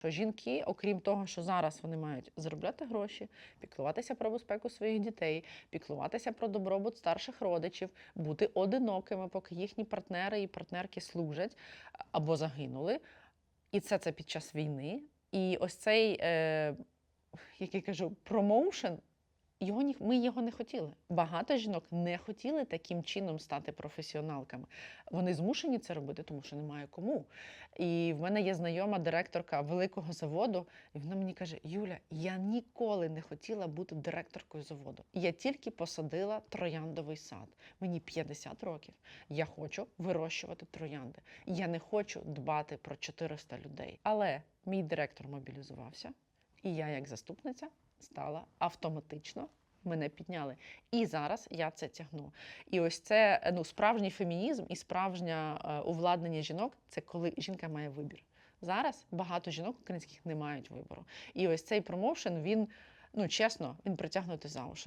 Що жінки, окрім того, що зараз вони мають заробляти гроші, піклуватися про безпеку своїх дітей, піклуватися про добробут старших родичів, бути одинокими, поки їхні партнери і партнерки служать або загинули. І це це під час війни. І ось цей, е, як я кажу, промоушен. Його ні, ми його не хотіли. Багато жінок не хотіли таким чином стати професіоналками. Вони змушені це робити, тому що немає кому. І в мене є знайома директорка великого заводу, і вона мені каже: Юля, я ніколи не хотіла бути директоркою заводу. Я тільки посадила трояндовий сад. Мені 50 років. Я хочу вирощувати троянди. Я не хочу дбати про 400 людей. Але мій директор мобілізувався, і я, як заступниця, стала автоматично. Мене підняли. І зараз я це тягну. І ось це ну, справжній фемінізм і справжнє е, увладнення жінок це коли жінка має вибір. Зараз багато жінок українських не мають вибору. І ось цей промоушен, він, ну чесно, він притягнутий за уші.